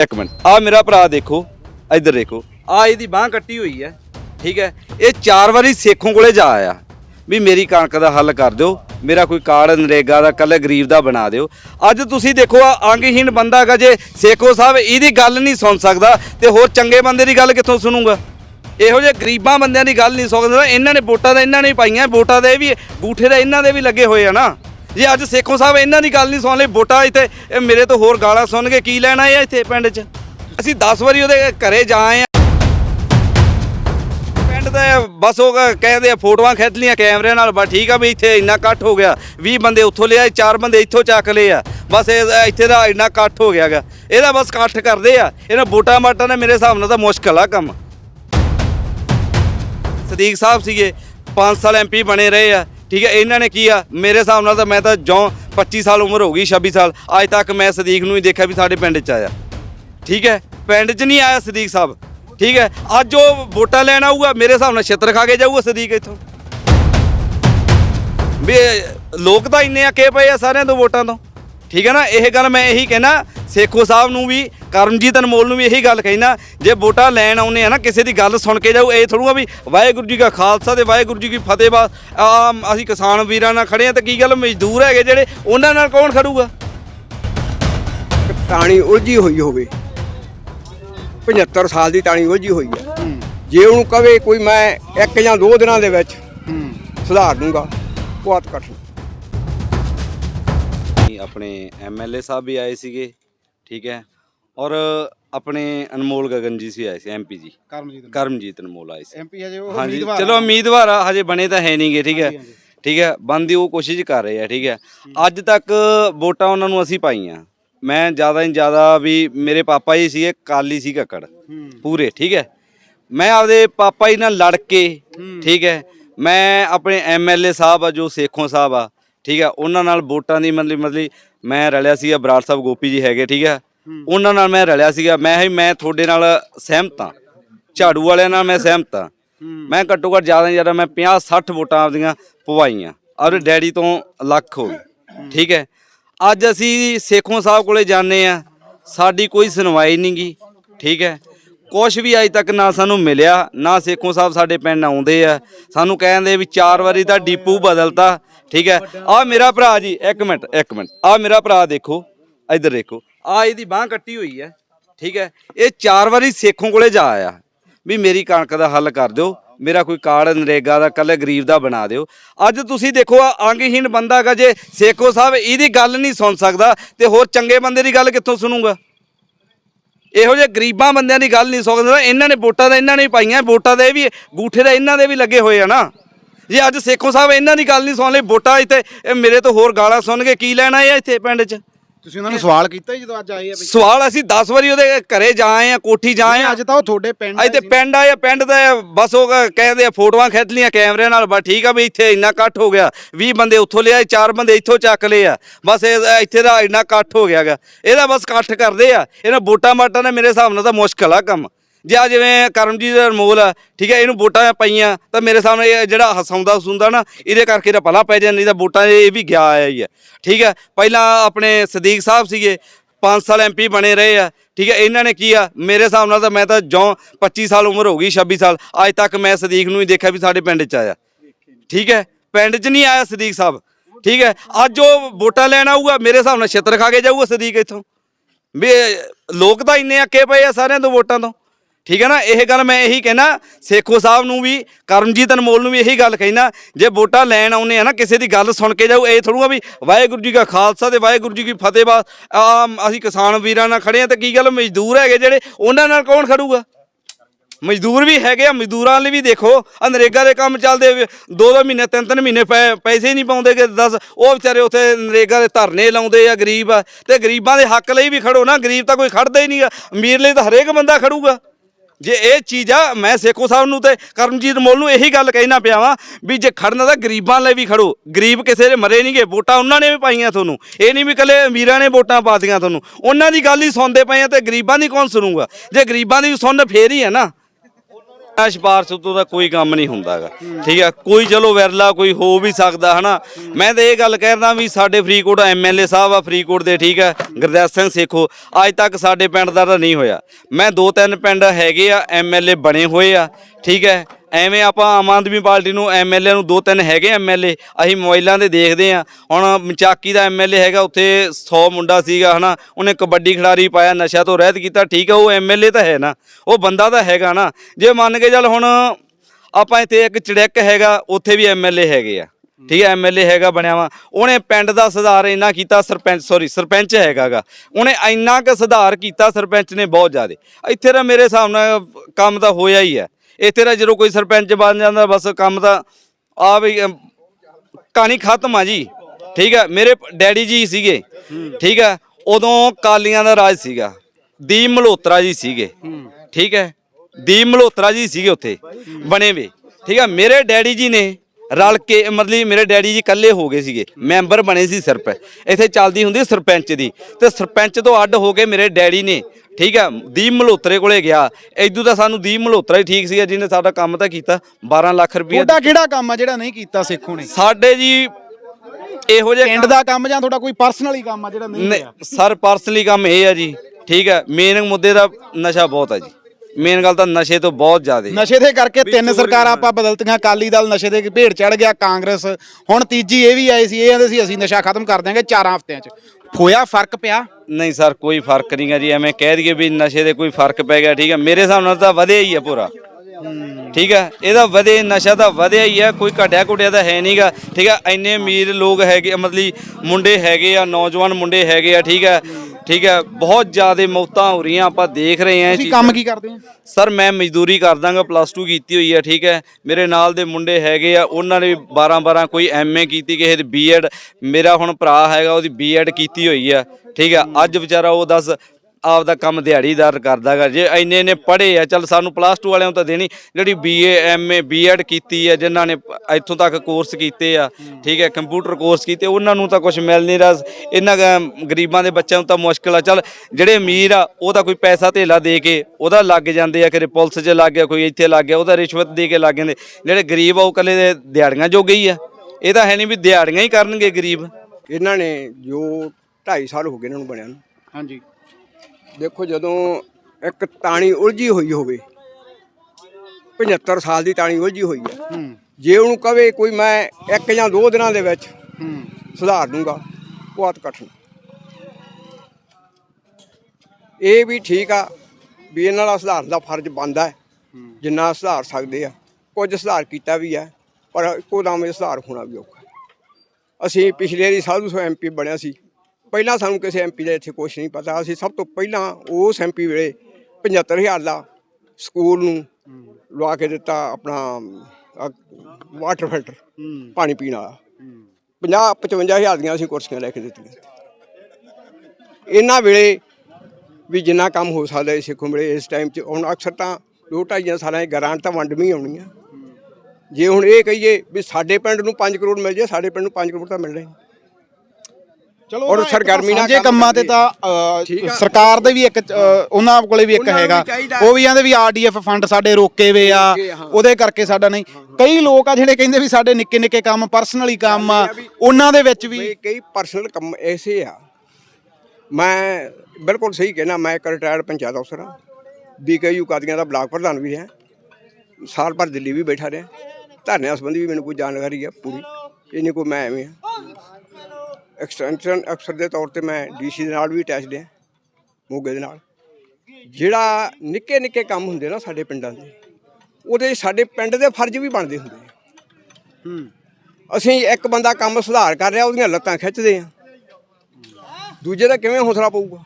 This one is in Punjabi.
ਇੱਕ ਮਿੰਟ। ਆ ਮੇਰਾ ਭਰਾ ਦੇਖੋ, ਇੱਧਰ ਦੇਖੋ। ਆ ਇਹਦੀ ਬਾਹ ਕੱਟੀ ਹੋਈ ਹੈ, ਠੀਕ ਹੈ? ਇਹ ਚਾਰ ਵਾਰੀ ਸੇਖੋਂ ਕੋਲੇ ਜਾ ਆਇਆ। ਵੀ ਮੇਰੀ ਕਣਕ ਦਾ ਹੱਲ ਕਰ ਦਿਓ, ਮੇਰਾ ਕੋਈ ਕਾਰਡ ਨਰੇਗਾ ਦਾ, ਕੱਲੇ ਗਰੀਬ ਦਾ ਬਣਾ ਦਿਓ। ਅੱਜ ਤੁਸੀਂ ਦੇਖੋ ਆ ਅੰਗਹੀਣ ਬੰਦਾ ਹੈਗਾ ਜੇ, ਸੇਖੋ ਸਾਹਿਬ, ਇਹਦੀ ਗੱਲ ਨਹੀਂ ਸੁਣ ਸਕਦਾ ਤੇ ਹੋਰ ਚੰਗੇ ਬੰਦੇ ਦੀ ਗੱਲ ਕਿੱਥੋਂ ਸੁਣੂਗਾ? ਇਹੋ ਜਿਹੇ ਗਰੀਬਾਂ ਬੰਦਿਆਂ ਦੀ ਗੱਲ ਨਹੀਂ ਸੁਣਦਾ। ਇਹਨਾਂ ਨੇ ਵੋਟਾਂ ਤਾਂ ਇਹਨਾਂ ਨੇ ਪਾਈਆਂ, ਵੋਟਾਂ ਦੇ ਵੀ, ਬੂਠੇ ਦਾ ਇਹਨਾਂ ਦੇ ਵੀ ਲੱਗੇ ਹੋਏ ਆ ਨਾ। ਜੇ ਅੱਜ ਸੇਖੋਂ ਸਾਹਿਬ ਇਹਨਾਂ ਦੀ ਗੱਲ ਨਹੀਂ ਸੁਣ ਲਈ, ਵੋਟਾਂ ਇੱਥੇ, ਇਹ ਮੇਰੇ ਤੋਂ ਹੋਰ ਗਾਲਾਂ ਸੁਣਨਗੇ, ਕੀ ਲੈਣਾ ਇਹ ਇੱਥੇ ਪਿੰਡ 'ਚ? ਅਸੀਂ 10 ਵਾਰੀ ਉਹਦੇ ਘਰੇ ਜਾ ਆਏ ਆ। ਪਿੰਡ ਦੇ ਬਸ ਉਹ ਕਹਿੰਦੇ ਆ, ਫੋਟੋਆਂ ਖਿੱਚ ਲੀਆਂ ਕੈਮਰੇ ਨਾਲ, ਬਸ ਠੀਕ ਆ ਵੀ ਇੱਥੇ ਇੰਨਾ ਇਕੱਠ ਹੋ ਗਿਆ। 20 ਬੰਦੇ ਉੱਥੋਂ ਲਿਆ ਚਾਰ ਬੰਦੇ ਇੱਥੋਂ ਚੱਕ ਲਏ ਆ। ਬਸ ਇਹ ਇੱਥੇ ਦਾ ਇੰਨਾ ਇਕੱਠ ਹੋ ਗਿਆਗਾ। ਇਹਦਾ ਬਸ ਇਕੱਠ ਕਰਦੇ ਆ। ਇਹਨਾਂ ਵੋਟਾਂ ਮਾਟਾਂ ਨੇ ਮੇਰੇ ਹਿਸਾਬ ਨਾਲ ਤਾਂ ਮੁਸ਼ਕਲ ਆ ਕੰਮ। ਸਦੀਕ ਸਾਹਿਬ ਸੀਗੇ 5 ਸਾਲ ਐਮਪੀ ਬਣੇ ਰਹੇ ਆ। ਠੀਕ ਹੈ, ਇਹਨਾਂ ਨੇ ਕੀ ਆ, ਮੇਰੇ ਹਿਸਾਬ ਨਾਲ ਤਾਂ ਮੈਂ ਤਾਂ ਜੋਂ 25 ਸਾਲ ਉਮਰ ਹੋ ਗਈ 26 ਸਾਲ। ਅੱਜ ਤੱਕ ਮੈਂ ਸਦੀਕ ਨੂੰ ਹੀ ਦੇਖਿਆ ਵੀ ਸਾਡੇ ਪਿੰਡ 'ਚ ਆਇਆ। ਠੀਕ ਹੈ, ਪਿੰਡ 'ਚ ਨਹੀਂ ਆਇਆ ਸਦੀਕ ਸਾਹਿਬ। ਠੀਕ ਹੈ, ਅੱਜ ਉਹ ਵੋਟਾਂ ਲੈਣ ਆਊਗਾ, ਮੇਰੇ ਹਿਸਾਬ ਨਾਲ ਛਿੱਤਰ ਖਾ ਕੇ ਜਾਊਗਾ ਸਦੀਕ ਇੱਥੋਂ। ਵੀ ਲੋਕ ਤਾਂ ਇੰਨੇ ਅੱਕੇ ਪਏ ਆ ਸਾਰਿਆਂ ਤੋਂ ਵੋਟਾਂ ਤੋਂ। ਠੀਕ ਹੈ ਨਾ, ਇਹ ਗੱਲ ਮੈਂ ਇਹੀ ਕਹਿਣਾ, ਸੇਖੋ ਸਾਹਿਬ ਨੂੰ ਵੀ ਕਰਮਜੀਤ ਅਨਮੋਲ ਨੂੰ ਵੀ ਇਹੀ ਗੱਲ ਕਹਿਣਾ ਜੇ ਵੋਟਾਂ ਲੈਣ ਆਉਨੇ ਆ ਨਾ ਕਿਸੇ ਦੀ ਗੱਲ ਸੁਣ ਕੇ ਜਾਊ ਇਹ ਥੋੜੂਗਾ ਵੀ ਵਾਹਿਗੁਰੂ ਜੀ ਕਾ ਖਾਲਸਾ ਤੇ ਵਾਹਿਗੁਰੂ ਜੀ ਕੀ ਫਤਿਹ ਬਾ ਆ ਅਸੀਂ ਕਿਸਾਨ ਵੀਰਾਂ ਨਾਲ ਖੜੇ ਆ ਤੇ ਕੀ ਗੱਲ ਮਜ਼ਦੂਰ ਹੈਗੇ ਜਿਹੜੇ ਉਹਨਾਂ ਨਾਲ ਕੌਣ ਖੜੂਗਾ? ਟਾਣੀ ਉਲਝੀ ਹੋਈ ਹੋਵੇ। 75 ਸਾਲ ਦੀ ਟਾਣੀ ਉਲਝੀ ਹੋਈ ਹੈ ਜੇ ਉਹਨੂੰ ਕਵੇ ਕੋਈ ਮੈਂ ਇੱਕ ਜਾਂ ਦੋ ਦਿਨਾਂ ਦੇ ਵਿੱਚ ਸੁਧਾਰ ਦੂੰਗਾ ਬਹੁਤ ਕਠਿਨ ਆਪਣੇ ਐਮਐਲਏ ਸਾਹਿਬ ਵੀ ਆਏ ਸੀਗੇ ਠੀਕ ਹੈ। ਔਰ ਆਪਣੇ ਅਨਮੋਲ ਗਗਨ ਜੀ ਸੀ ਆਏ ਸੀ ਐਮਪੀ ਜੀ। ਕਰਮਜੀਤ ਕਰਮਜੀਤ ਅਨਮੋਲ ਆਏ ਸੀ। ਐਮਪੀ ਹਜੇ ਉਹ ਹਾਂਜੀ ਉਮੀਦਵਾਰ ਚਲੋ ਆ। ਉਮੀਦਵਾਰ ਆ ਹਜੇ ਬਣੇ ਤਾਂ ਹੈ ਨਹੀਂਗੇ ਠੀਕ ਹੈ? ਠੀਕ ਹੈ ਬੰਦੀ ਉਹ ਕੋਸ਼ਿਸ਼ ਕਰ ਰਹੇ ਆ ਠੀਕ ਹੈ? ਅੱਜ ਤੱਕ ਵੋਟਾਂ ਉਹਨਾਂ ਨੂੰ ਅਸੀਂ ਪਾਈਆਂ। ਮੈਂ ਜ਼ਿਆਦਾ ਹੀ ਜ਼ਿਆਦਾ ਵੀ ਮੇਰੇ ਪਾਪਾ ਜੀ ਸੀਗੇ ਕਾਲੀ ਸੀ ਕੱਕੜ। ਪੂਰੇ ਠੀਕ ਹੈ? ਮੈਂ ਆਪਦੇ ਪਾਪਾ ਜੀ ਨਾਲ ਲੜ ਕੇ ਠੀਕ ਹੈ? ਮੈਂ ਆਪਣੇ ਐਮਐਲਏ ਸਾਹਿਬ ਆ ਜੋ ਸੇਖੋਂ ਸਾਹਿਬ ਆ ਠੀਕ ਹੈ? ਉਹਨਾਂ ਨਾਲ ਵੋਟਾਂ ਦੀ ਮਤਲਬ ਮਤਲਬ ਮੈਂ ਰਲਿਆ ਸੀਗਾ ਬਰਾੜ ਸਾਹਿਬ ਗੋਪੀ ਜੀ ਹੈਗੇ ਠੀਕ ਹੈ? ਉਹਨਾਂ ਨਾਲ ਮੈਂ ਰਲਿਆ ਸੀਗਾ। ਮੈਂ ਹੀ ਮੈਂ ਤੁਹਾਡੇ ਨਾਲ ਸਹਿਮਤ ਹਾਂ। ਝਾੜੂ ਵਾਲਿਆਂ ਨਾਲ ਮੈਂ ਸਹਿਮਤ ਹਾਂ। ਮੈਂ ਘੱਟੋ ਘੱਟ ਜ਼ਿਆਦਾ ਜ਼ਿਆਦਾ ਮੈਂ 50 60 ਵੋਟਾਂ ਆਪਦੀਆਂ ਪਵਾਈਆਂ। ਔਰ ਡੈਡੀ ਤੋਂ ਲੱਖ ਹੋ ਗਈ ਠੀਕ ਹੈ? ਅੱਜ ਅਸੀਂ ਸੇਖੋਂ ਸਾਹਿਬ ਕੋਲੇ ਜਾਂਦੇ ਆ ਸਾਡੀ ਕੋਈ ਸੁਣਵਾਈ ਨਹੀਂ ਗੀ। ਠੀਕ ਹੈ? ਕੁਛ ਵੀ ਅਜੇ ਤੱਕ ਨਾ ਸਾਨੂੰ ਮਿਲਿਆ। ਨਾ ਸੇਖੋਂ ਸਾਹਿਬ ਸਾਡੇ ਪਿੰਡ ਆਉਂਦੇ ਆ। ਸਾਨੂੰ ਕਹਿੰਦੇ ਵੀ ਚਾਰ ਵਾਰੀ ਤਾਂ ਡੀਪੂ ਬਦਲਤਾ। ਠੀਕ ਹੈ? ਆ ਮੇਰਾ ਭਰਾ ਜੀ ਇੱਕ ਮਿੰਟ ਇੱਕ ਮਿੰਟ। ਆ ਮੇਰਾ ਭਰਾ ਦੇਖੋ। ਇੱਧਰ ਦੇਖੋ। ਆ ਇਹਦੀ ਬਾਹ ਕੱਟੀ ਹੋਈ ਹੈ, ਠੀਕ ਹੈ। ਇਹ ਚਾਰ ਵਾਰੀ ਸੇਖੋਂ ਕੋਲੇ ਜਾ ਆਇਆ। ਵੀ ਮੇਰੀ ਕਣਕ ਦਾ ਹੱਲ ਕਰ ਦਿਓ, ਮੇਰਾ ਕੋਈ ਕਾਰਡ ਨਰੇਗਾ ਦਾ, ਕੱਲੇ ਗਰੀਬ ਦਾ ਬਣਾ ਦਿਓ। ਅੱਜ ਤੁਸੀਂ ਦੇਖੋ, ਆ ਅੰਗਹੀਣ ਬੰਦਾ ਗਾ ਜੇ, ਸੇਖੋ ਸਾਹਿਬ, ਇਹਦੀ ਗੱਲ ਨਹੀਂ ਸੁਣ ਸਕਦਾ ਤੇ ਹੋਰ ਚੰਗੇ ਬੰਦੇ ਦੀ ਗੱਲ ਕਿੱਥੋਂ ਸੁਣੂਗਾ? ਇਹੋ ਜਿਹੇ ਗਰੀਬਾਂ ਬੰਦਿਆਂ ਦੀ ਗੱਲ ਨਹੀਂ ਸੁਣਦਾ ਇਹਨਾਂ ਨੇ ਵੋਟਾਂ ਤਾਂ ਇਹਨਾਂ ਨੇ ਹੀ ਪਾਈਆਂ, ਵੋਟਾਂ ਦੇ ਵੀ, ਗੂਠੇ ਦਾ ਇਹਨਾਂ ਦੇ ਵੀ ਲੱਗੇ ਹੋਏ ਆ ਨਾ। ਜੇ ਅੱਜ ਸੇਖੋ ਸਾਹਿਬ ਇਹਨਾਂ ਦੀ ਗੱਲ ਨਹੀਂ ਸੁਣ ਲਈ, ਵੋਟਾਂ ਇੱਥੇ, ਇਹ ਮੇਰੇ ਤੋਂ ਹੋਰ ਗਾਲਾਂ ਸੁਣਨਗੇ, ਕੀ ਲੈਣਾ ਇਹ ਇੱਥੇ ਪਿੰਡ 'ਚ? ਤੁਸੀਂ ਉਹਨਾਂ ਨੂੰ ਸਵਾਲ ਕੀਤਾ ਜਦੋਂ ਅੱਜ ਆਏ ਆ ਵੀ ਸਵਾਲ ਅਸੀਂ 10 ਵਾਰੀ ਉਹਦੇ ਘਰੇ ਜਾ ਆਏ ਆ ਕੋਠੀ ਜਾ ਆਏ ਆ। ਅੱਜ ਤਾਂ ਉਹ ਤੁਹਾਡੇ ਪਿੰਡ ਅੱਜ ਤੇ ਪਿੰਡ ਆਏ ਆ, ਪਿੰਡ ਦੇ ਬਸ ਉਹ ਕਹਿੰਦੇ ਆ ਫੋਟੋਆਂ ਖਿੱਚ ਲੀਆਂ ਕੈਮਰੇ ਨਾਲ ਬਸ ਠੀਕ ਆ ਵੀ ਇੱਥੇ ਇੰਨਾ ਇਕੱਠ ਹੋ ਗਿਆ। 20 ਬੰਦੇ ਉੱਥੋਂ ਲਿਆਏ ਚਾਰ ਬੰਦੇ ਇੱਥੋਂ ਚੱਕ ਲਏ ਆ। ਬਸ ਇੱਥੇ ਦਾ ਇੰਨਾ ਇਕੱਠ ਹੋ ਗਿਆਗਾ। ਇਹਦਾ ਬਸ ਇਕੱਠ ਕਰਦੇ ਆ। ਇਹਨਾਂ ਵੋਟਾਂ ਮਾਟਾਂ ਨੇ ਮੇਰੇ ਹਿਸਾਬ ਨਾਲ ਤਾਂ ਮੁਸ਼ਕਲ ਆ ਕੰਮ। ਜੇ ਆ ਜਿਵੇਂ ਕਰਮਜੀਤ ਅਨਮੋਲ ਆ, ਠੀਕ ਹੈ, ਇਹਨੂੰ ਵੋਟਾਂ ਪਈਆਂ, ਤਾਂ ਮੇਰੇ ਸਾਹਮਣੇ ਇਹ ਜਿਹੜਾ ਹਸਾਉਂਦਾ ਹਸੂੰਦਾ ਨਾ, ਇਹਦੇ ਕਰਕੇ ਤਾਂ ਭਲਾ ਪੈ ਜਾਂਦਾ, ਨਹੀਂ ਤਾਂ ਵੋਟਾਂ ਇਹ ਵੀ ਗਿਆ ਆਇਆ ਹੀ ਹੈ ਠੀਕ ਹੈ, ਪਹਿਲਾਂ ਆਪਣੇ ਸਦੀਕ ਸਾਹਿਬ ਸੀਗੇ 5 ਸਾਲ ਐਮਪੀ ਬਣੇ ਰਹੇ ਆ, ਠੀਕ ਹੈ, ਇਹਨਾਂ ਨੇ ਕੀ ਆ, ਮੇਰੇ ਹਿਸਾਬ ਨਾਲ ਤਾਂ ਮੈਂ ਤਾਂ ਜੋਂ 25 ਸਾਲ ਉਮਰ ਹੋ ਗਈ 26 ਸਾਲ, ਅੱਜ ਤੱਕ ਮੈਂ ਸਦੀਕ ਨੂੰ ਹੀ ਦੇਖਿਆ ਵੀ ਸਾਡੇ ਪਿੰਡ 'ਚ ਆਇਆ। ਠੀਕ ਹੈ, ਪਿੰਡ 'ਚ ਨਹੀਂ ਆਇਆ ਸਦੀਕ ਸਾਹਿਬ। ਠੀਕ ਹੈ, ਅੱਜ ਉਹ ਵੋਟਾਂ ਲੈਣ ਆਊਗਾ, ਮੇਰੇ ਹਿਸਾਬ ਨਾਲ ਛਿੱਤਰ ਖਾ ਕੇ ਜਾਊਗਾ ਸਦੀਕ ਇੱਥੋਂ। ਵੀ ਲੋਕ ਤਾਂ ਇੰਨੇ ਅੱਕੇ ਪਏ ਆ ਸਾਰਿਆਂ ਤੋਂ ਵੋਟਾਂ ਤੋਂ। ਠੀਕ ਹੈ ਨਾ? ਇਹ ਗੱਲ ਮੈਂ ਇਹੀ ਕਹਿਣਾ, ਸੇਖੋ ਸਾਹਿਬ ਨੂੰ ਵੀ, ਕਰਮਜੀਤ ਅਨਮੋਲ ਨੂੰ ਵੀ ਇਹੀ ਗੱਲ ਕਹਿਣਾ, ਜੇ ਵੋਟਾਂ ਲੈਣ ਆਉਨੇ ਆ ਨਾ, ਕਿਸੇ ਦੀ ਗੱਲ ਸੁਣ ਕੇ ਜਾਓ ਇਹ ਥੋੜੂਗਾ ਵੀ ਵਾਹਿਗੁਰੂ ਜੀ ਕਾ ਖਾਲਸਾ ਤੇ ਵਾਹਿਗੁਰੂ ਜੀ ਕੀ ਫਤਿਹ ਬਾ ਅਸੀਂ ਕਿਸਾਨ ਵੀਰਾਂ ਨਾਲ ਖੜੇ ਆ ਤੇ ਕੀ ਗੱਲ, ਮਜ਼ਦੂਰ ਹੈਗੇ ਜਿਹੜੇ, ਉਹਨਾਂ ਨਾਲ ਕੌਣ ਖੜੂਗਾ? ਮਜ਼ਦੂਰ ਵੀ ਹੈਗੇ ਆ, ਮਜ਼ਦੂਰਾਂ ਲਈ ਵੀ ਦੇਖੋ ਆਹ ਨਰੇਗਾ ਦੇ ਕੰਮ ਚੱਲਦੇ, ਦੋ ਦੋ ਮਹੀਨੇ, ਤਿੰਨ ਤਿੰਨ ਮਹੀਨੇ ਪੈ- ਪੈਸੇ ਹੀ ਨਹੀਂ ਪਾਉਂਦੇ ਕਿ ਦੱਸ, ਉਹ ਵਿਚਾਰੇ ਉੱਥੇ ਨਰੇਗਾ ਦੇ ਧਰਨੇ ਲਾਉਂਦੇ ਆ, ਗਰੀਬ ਆ, ਤੇ ਗਰੀਬਾਂ ਦੇ ਹੱਕ ਲਈ ਵੀ ਖੜੋ ਨਾ, ਗਰੀਬ ਤਾਂ ਕੋਈ ਖੜਦਾ ਹੀ ਨਹੀਂਗਾ ਅਮੀਰ ਲਈ ਤਾਂ ਹਰੇਕ ਬੰਦਾ ਖੜੂਗਾ। ਜੇ ਇਹ ਚੀਜ਼ ਆ, ਮੈਂ ਸੇਖੋ ਸਾਹਿਬ ਨੂੰ ਤੇ ਕਰਮਜੀਤ ਮੋਲ ਨੂੰ ਇਹੀ ਗੱਲ ਕਹਿਣਾ ਪਿਆ ਵਾਂ ਵੀ ਜੇ ਖੜਨਾ ਤਾਂ ਗਰੀਬਾਂ ਲਈ ਵੀ ਖੜੋ। ਗਰੀਬ ਕਿਸੇ ਦੇ ਮਰੇ ਨਹੀਂਗੇ ਵੋਟਾਂ ਉਹਨਾਂ ਨੇ ਵੀ ਪਾਈਆਂ ਤੁਹਾਨੂੰ। ਇਹ ਨਹੀਂ ਵੀ ਕੱਲੇ ਅਮੀਰਾਂ ਨੇ ਵੋਟਾਂ ਪਾਤੀਆਂ ਤੁਹਾਨੂੰ। ਉਹਨਾਂ ਦੀ ਗੱਲ ਹੀ ਸੁਣਦੇ ਪਏ ਆ ਤੇ ਗਰੀਬਾਂ ਦੀ ਕੌਣ ਸੁਣੂਗਾ? ਜੇ ਗਰੀਬਾਂ ਦੀ ਵੀ ਸੁਣਨ ਫੇਰ ਹੀ ਹੈ ਨਾ। ਸਿਫਾਰਸ਼ ਤੋਂ ਦਾ ਕੋਈ ਕੰਮ ਨਹੀਂ ਹੁੰਦਾਗਾ। ਠੀਕ ਹੈ ਕੋਈ ਚਲੋ ਵਿਰਲਾ ਕੋਈ ਹੋ ਵੀ ਸਕਦਾ, ਹਨਾ? ਮੈਂ ਤਾਂ ਇਹ ਗੱਲ ਕਹਿਣਾ ਵੀ ਸਾਡੇ ਫਰੀਦਕੋਟ ਐਮਐਲਏ ਸਾਹਿਬ ਆ, ਫਰੀਦਕੋਟ ਦੇ, ਠੀਕ ਹੈ ਗੁਰਦੇਵ ਸਿੰਘ ਸੇਖੋ, ਅੱਜ ਤੱਕ ਸਾਡੇ ਪਿੰਡ ਦਾ ਤਾਂ ਨਹੀਂ ਹੋਇਆ। ਮੈਂ ਦੋ ਤਿੰਨ ਪਿੰਡ ਹੈਗੇ ਆ ਐਮਐਲਏ ਬਣੇ ਹੋਏ ਆ, ਠੀਕ ਹੈ? ਐਵੇਂ ਆਪਾਂ ਆਮ ਆਦਮੀ ਪਾਰਟੀ ਨੂੰ ਐਮਐਲਏ ਨੂੰ ਦੋ ਤਿੰਨ ਹੈਗੇ ਐਮਐਲਏ ਅਸੀਂ ਮੋਬਾਈਲਾਂ ਤੇ ਦੇਖਦੇ ਆ ਹੁਣ ਮਚਾਕੀ ਦਾ ਐਮਐਲਏ ਹੈਗਾ, ਉੱਥੇ 100 ਮੁੰਡਾ ਸੀਗਾ, ਹਨਾ? ਉਹਨੇ ਕਬੱਡੀ ਖਿਡਾਰੀ ਪਾਇਆ ਨਸ਼ਾ ਤੋਂ ਰਹਿਤ ਕੀਤਾ, ਠੀਕ ਹੈ ਉਹ ਐਮਐਲਏ ਤਾਂ ਹੈ ਨਾ। ਉਹ ਬੰਦਾ ਤਾਂ ਹੈਗਾ ਨਾ। ਜੇ ਮੰਨ ਕੇ ਚੱਲ ਹੁਣ ਆਪਾਂ ਇੱਥੇ ਇੱਕ ਚੜੈਕ ਹੈਗਾ, ਉੱਥੇ ਵੀ ਐਮਐਲਏ ਹੈਗੇ ਆ। ਠੀਕ ਹੈ ਐਮਐਲਏ ਹੈਗਾ, ਬਣਿਆ ਵਾ। ਉਹਨੇ ਪਿੰਡ ਦਾ ਸੁਧਾਰ ਇੰਨਾ ਕੀਤਾ, ਸਰਪੰਚ ਸੌਰੀ ਸਰਪੰਚ ਹੈਗਾਗਾ। ਉਹਨੇ ਇੰਨਾ ਕੁ ਸੁਧਾਰ ਕੀਤਾ, ਸਰਪੰਚ ਨੇ ਬਹੁਤ ਜ਼ਿਆਦਾ। ਇੱਥੇ ਤਾਂ ਮੇਰੇ ਹਿਸਾਬ ਨਾਲ ਕੰਮ ਤਾਂ ਹੋਇਆ ਹੀ ਹੈ ਇੱਥੇ ਤਾਂ ਜਦੋਂ ਕੋਈ ਸਰਪੰਚ ਬਣ ਜਾਂਦਾ, ਬਸ ਕੰਮ ਤਾਂ ਆ ਵੀ ਕਹਾਣੀ ਖਤਮ ਆ ਜੀ। ਠੀਕ ਹੈ ਮੇਰੇ ਡੈਡੀ ਜੀ ਸੀਗੇ। ਠੀਕ ਹੈ ਉਦੋਂ ਕਾਲੀਆਂ ਦਾ ਰਾਜ ਸੀਗਾ। ਦੀਪ ਮਲਹੋਤਰਾ ਜੀ ਸੀਗੇ। ਠੀਕ ਹੈ ਦੀਪ ਮਲਹੋਤਰਾ ਜੀ ਸੀਗੇ ਉੱਥੇ, ਬਣੇ ਵੇ। ਠੀਕ ਹੈ ਮੇਰੇ ਡੈਡੀ ਜੀ ਨੇ ਰਲ ਕੇ, ਮਤਲਬ ਮੇਰੇ ਡੈਡੀ ਜੀ ਇਕੱਲੇ ਹੋ ਗਏ ਸੀਗੇ, ਮੈਂਬਰ ਬਣੇ ਸੀ ਸਰਪੰਚ ਇੱਥੇ ਚੱਲਦੀ ਹੁੰਦੀ ਸਰਪੰਚ ਦੀ। ਤੇ ਸਰਪੰਚ ਤੋਂ ਅੱਡ ਹੋ ਕੇ ਮੇਰੇ ਡੈਡੀ ਨੇ ਠੀਕ ਹੈ ਦੀਪ ਮਲਹੋਤਰੇ ਕੋਲੇ ਗਿਆ। ਇਦੋਂ ਤਾਂ ਸਾਨੂੰ ਦੀਪ ਮਲਹੋਤਰਾ ਹੀ ਠੀਕ ਸੀਗਾ ਜਿਹਨੇ ਸਾਡਾ ਕੰਮ ਤਾਂ ਕੀਤਾ 12 ਲੱਖ ਰੁਪਏ ਤੁਹਾਡਾ ਕਿਹੜਾ ਕੰਮ ਆ ਜਿਹੜਾ ਨਹੀਂ ਕੀਤਾ ਸੇਖੂ ਨੇ ਸਾਡੇ ਜੀ ਇਹੋ ਜਿਹੇ ਪਿੰਡ ਦਾ ਕੰਮ ਜਾਂ ਤੁਹਾਡਾ ਕੋਈ ਪਰਸਨਲੀ ਕੰਮ ਆ ਜਿਹੜਾ ਨਹੀਂ ਹੋਇਆ? ਸਰ ਪਰਸਨਲੀ ਕੰਮ ਇਹ ਆ ਜੀ ਠੀਕ ਹੈ ਮੇਨ ਮੁੱਦੇ ਦਾ ਨਸ਼ਾ ਬਹੁਤ ਹੈ ਜੀ। ਮੇਨ ਗੱਲ ਤਾਂ ਨਸ਼ੇ ਤੋਂ ਬਹੁਤ ਜ਼ਿਆਦਾ ਨਸ਼ੇ ਦੇ ਕਰਕੇ ਤਿੰਨ ਸਰਕਾਰਾਂ ਆਪਾਂ ਬਦਲਤੀਆਂ ਅਕਾਲੀ ਦਲ ਨਸ਼ੇ ਦੇ ਭੇੜ ਚੜ ਗਿਆ ਕਾਂਗਰਸ ਹੁਣ ਤੀਜੀ ਇਹ ਵੀ ਆਏ ਸੀ ਇਹ ਆਂਦੇ ਸੀ ਅਸੀਂ ਨਸ਼ਾ ਖਤਮ ਕਰ ਦਿਆਂਗੇ ਚਾਰਾਂ ਹਫ਼ਤਿਆਂ 'ਚ। ਹੋਇਆ ਫ਼ਰਕ ਪਿਆ? ਨਹੀਂ ਸਰ, ਕੋਈ ਫ਼ਰਕ ਨਹੀਂਗਾ ਜੀ। ਐਵੇਂ ਕਹਿ ਦਈਏ ਵੀ ਨਸ਼ੇ ਦੇ ਕੋਈ ਫ਼ਰਕ ਪੈ ਗਿਆ, ਠੀਕ ਹੈ। ਮੇਰੇ ਹਿਸਾਬ ਨਾਲ ਤਾਂ ਵਧਿਆ ਹੀ ਹੈ ਪੂਰਾ। ਠੀਕ ਹੈ, ਇਹਦਾ ਵਧੇ, ਨਸ਼ਾ ਤਾਂ ਵਧਿਆ ਹੀ ਹੈ, ਕੋਈ ਘਟਿਆ ਘੁਟਿਆ ਤਾਂ ਹੈ ਨਹੀਂਗਾ ਠੀਕ ਹੈ, ਇੰਨੇ ਅਮੀਰ ਲੋਕ ਹੈਗੇ, ਮਤਲਬ ਮੁੰਡੇ ਹੈਗੇ ਆ, ਨੌਜਵਾਨ ਮੁੰਡੇ ਹੈਗੇ ਆ, ਠੀਕ ਹੈ। ਠੀਕ ਹੈ ਬਹੁਤ ਜ਼ਿਆਦਾ ਮੌਤਾਂ ਹੋ ਰਹੀਆਂ ਆਪਾਂ ਦੇਖ ਰਹੇ ਹਾਂ ਇਹ ਤੁਸੀਂ ਚੀਜ਼ਾਂ। ਕੰਮ ਕੀ ਕਰਦੇ ਹੋ? ਸਰ ਮੈਂ ਮਜ਼ਦੂਰੀ ਕਰਦਾਗਾ ਪਲੱਸ 2 ਕੀਤੀ ਹੋਈ ਹੈ ਠੀਕ ਹੈ। ਮੇਰੇ ਨਾਲ ਦੇ ਮੁੰਡੇ ਹੈਗੇ ਆ ਉਹਨਾਂ ਨੇ 12 12 ਕੋਈ ਐਮਏ ਕੀਤੀ ਕਿਸੇ ਦੀ ਬੀਐਡ ਮੇਰਾ ਹੁਣ ਭਰਾ ਹੈਗਾ ਉਹਦੀ ਬੀਐਡ ਕੀਤੀ ਹੋਈ ਆ ਠੀਕ ਹੈ। ਅੱਜ ਵਿਚਾਰਾ ਉਹ ਦੱਸ ਆਪਦਾ ਕੰਮ ਦਿਹਾੜੀਦਾਰ ਕਰਦਾਗਾ ਜੇ ਇੰਨੇ ਨੇ ਪੜ੍ਹੇ ਆ ਚੱਲ ਸਾਨੂੰ ਪਲੱਸ 2 ਵਾਲਿਆਂ ਨੂੰ ਤਾਂ ਦੇਣੀ। ਜਿਹੜੀ ਬੀਏ ਐਮਏ ਬੀਐਡ ਕੀਤੀ ਆ ਜਿਨ੍ਹਾਂ ਨੇ ਇੱਥੋਂ ਤੱਕ ਕੋਰਸ ਕੀਤੇ ਆ ਠੀਕ ਹੈ ਕੰਪਿਊਟਰ ਕੋਰਸ ਕੀਤੇ ਉਹਨਾਂ ਨੂੰ ਤਾਂ ਕੁਝ ਮਿਲ ਨਹੀਂ ਰਿਹਾ। ਇਹਨਾਂ ਗ- ਗਰੀਬਾਂ ਦੇ ਬੱਚਿਆਂ ਨੂੰ ਤਾਂ ਮੁਸ਼ਕਲ ਆ। ਚੱਲ ਜਿਹੜੇ ਅਮੀਰ ਆ ਉਹ ਤਾਂ ਕੋਈ ਪੈਸਾ ਧੇਲਾ ਦੇ ਕੇ ਉਹਦਾ ਲੱਗ ਜਾਂਦੇ ਆ। ਕਿ ਪੁਲਿਸ 'ਚ ਲੱਗ ਗਿਆ ਕੋਈ ਇੱਥੇ ਲੱਗ ਗਿਆ ਉਹਦਾ ਰਿਸ਼ਵਤ ਦੇ ਕੇ ਲੱਗ ਜਾਂਦੇ। ਜਿਹੜੇ ਗਰੀਬ ਆ ਉਹ ਕੱਲੇ ਦੇ ਦਿਹਾੜੀਆਂ ਜੋਗੇ ਹੀ ਆ। ਇਹ ਤਾਂ ਹੈ ਨਹੀਂ ਵੀ ਦਿਹਾੜੀਆਂ ਹੀ ਕਰਨਗੇ ਗਰੀਬ। ਇਹਨਾਂ ਨੇ ਜੋ 2.5 ਸਾਲ ਹੋ ਗਏ ਇਹਨਾਂ ਨੂੰ ਬਣਿਆ ਨੂੰ। ਹਾਂਜੀ। ਦੇਖੋ ਜਦੋਂ ਇੱਕ ਤਾਣੀ ਉਲਝੀ ਹੋਈ ਹੋਵੇ 75 ਸਾਲ ਦੀ ਤਾਣੀ ਉਲਝੀ ਹੋਈ ਹੈ। ਜੇ ਉਹਨੂੰ ਕਵੇ ਕੋਈ ਮੈਂ ਇੱਕ ਜਾਂ ਦੋ ਦਿਨਾਂ ਦੇ ਵਿੱਚ ਸੁਧਾਰ ਦੂੰਗਾ ਬਹੁਤ ਕਠਿਨ ਇਹ ਵੀ ਠੀਕ ਆ ਵੀ ਇਹਨਾਂ ਦਾ ਸੁਧਾਰ ਦਾ ਫਰਜ਼ ਬਣਦਾ ਹੈ। ਜਿੰਨਾ ਸੁਧਾਰ ਸਕਦੇ ਆ ਕੁਝ ਸੁਧਾਰ ਕੀਤਾ ਵੀ ਹੈ ਪਰ ਇੱਕੋ ਦਮ ਇਹ ਸੁਧਾਰ ਹੋਣਾ ਵੀ ਔਖਾ। ਅਸੀਂ ਪਿਛਲੇ ਵਾਰੀ ਸਾਧੂ ਸੋ ਐਮਪੀ ਬਣਿਆ ਸੀ। ਪਹਿਲਾਂ ਸਾਨੂੰ ਕਿਸੇ ਐਮਪੀ ਦਾ ਇੱਥੇ ਕੁਝ ਨਹੀਂ ਪਤਾ। ਅਸੀਂ ਸਭ ਤੋਂ ਪਹਿਲਾਂ ਉਸ ਐਮਪੀ ਵੇਲੇ 75000 ਦਾ ਸਕੂਲ ਨੂੰ ਲਵਾ ਕੇ ਦਿੱਤਾ ਆਪਣਾ ਵਾਟਰ ਫਿਲਟਰ ਪਾਣੀ ਪੀਣ ਵਾਲਾ। 50 55000 ਦੀਆਂ ਅਸੀਂ ਕੁਰਸੀਆਂ ਲੈ ਕੇ ਦਿੱਤੀਆਂ। ਇਹਨਾਂ ਵੇਲੇ ਵੀ ਜਿੰਨਾ ਕੰਮ ਹੋ ਸਕਦਾ ਸਿੱਖੋਂ ਵੇਲੇ ਇਸ ਟਾਈਮ 'ਚ ਹੁਣ ਅਕਸਰ ਤਾਂ ਦੋ ਢਾਈਆਂ ਸਾਲਾਂ ਦੀ ਗ੍ਰਾਂਟ ਤਾਂ ਵੰਡ ਵੀ ਆਉਣੀ ਆ ਜੇ ਹੁਣ ਇਹ ਕਹੀਏ ਵੀ ਸਾਡੇ ਪਿੰਡ ਨੂੰ 5 ਕਰੋੜ ਮਿਲ ਜੇ ਸਾਡੇ ਪਿੰਡ ਨੂੰ 5 ਕਰੋੜ ਤਾਂ ਮਿਲਣਾ ਚਲੋ ਔਰ ਸਰਗਰਮੀ ਨਾਲ ਸਾਂਝੇ ਕੰਮ ਤੇ। ਤਾਂ ਅ, ਆ। ਸਰਕਾਰ ਦੇ ਵੀ ਇੱਕ ਅ, ਉਹਨਾਂ ਕੋਲੇ ਵੀ ਇੱਕ ਉਹਨਾਂ ਨੂੰ ਹੈਗਾ। ਵੀ ਚਾਹੀਦਾ। ਉਹ ਵੀ ਕਹਿੰਦੇ ਵੀ ਆਰਡੀਐਫ ਫੰਡ ਸਾਡੇ ਰੋਕੇ ਵੇ ਆ ਰੋਕੇ, ਹਾਂ। ਉਹਦੇ ਕਰਕੇ ਸਾਡਾ ਨਹੀਂ। ਕਈ ਲੋਕ ਆ ਜਿਹੜੇ ਕਹਿੰਦੇ ਵੀ ਸਾਡੇ ਨਿੱਕੇ ਨਿੱਕੇ ਕੰਮ ਪਰਸਨਲੀ ਕੰਮ ਆ ਉਹਨਾਂ ਦੇ ਵਿੱਚ ਵੀ ਵੀ ਕਈ ਪਰਸਨਲ ਕੰਮ ਐਸੇ ਆ। ਮੈਂ ਬਿਲਕੁਲ ਸਹੀ ਕਹਿਣਾ ਮੈਂ ਇੱਕ ਰਿਟਾਇਰਡ ਪੰਚਾਇਤ ਅਫਸਰ ਹਾਂ। ਬੀਕੇਯੂ ਕਾਦੀਆਂ ਦਾ ਬਲਾਕ ਪ੍ਰਧਾਨ ਵੀ ਰਿਹਾ ਸਾਲ ਭਰ ਦਿੱਲੀ ਵੀ ਬੈਠਾ ਰਿਹਾ। ਧਰਨਿਆਂ ਸੰਬੰਧੀ ਵੀ ਮੈਨੂੰ ਕੋਈ ਜਾਣਕਾਰੀ ਹੈ ਪੂਰੀ। ਇਹ ਨਹੀਂ ਕੋਈ ਮੈਂ ਐਵੇਂ ਆ। ਐਕਸਟੈਂਸ਼ਨ ਅਫਸਰ ਦੇ ਤੌਰ ਤੇ ਮੈਂ ਡੀਸੀ ਦੇ ਨਾਲ ਵੀ ਅਟੈਚਡ ਹਾਂ ਮੋਗੇ ਦੇ ਨਾਲ। ਜਿਹੜਾ ਨਿੱਕੇ ਨਿੱਕੇ ਕੰਮ ਹੁੰਦੇ ਨਾ ਸਾਡੇ ਪਿੰਡਾਂ ਦੇ ਉਹਦੇ ਸਾਡੇ ਪਿੰਡ ਦੇ ਫਰਜ਼ ਵੀ ਬਣਦੇ ਹੁੰਦੇ ਆ। ਹੂੰ। ਅਸੀਂ ਇੱਕ ਬੰਦਾ ਕੰਮ ਸੁਧਾਰ ਕਰ ਰਿਹਾ ਉਹਦੀਆਂ ਲੱਤਾਂ ਖਿੱਚਦੇ ਆ ਦੂਜੇ ਦਾ ਕਿਵੇਂ ਹੌਸਲਾ ਪਊਗਾ?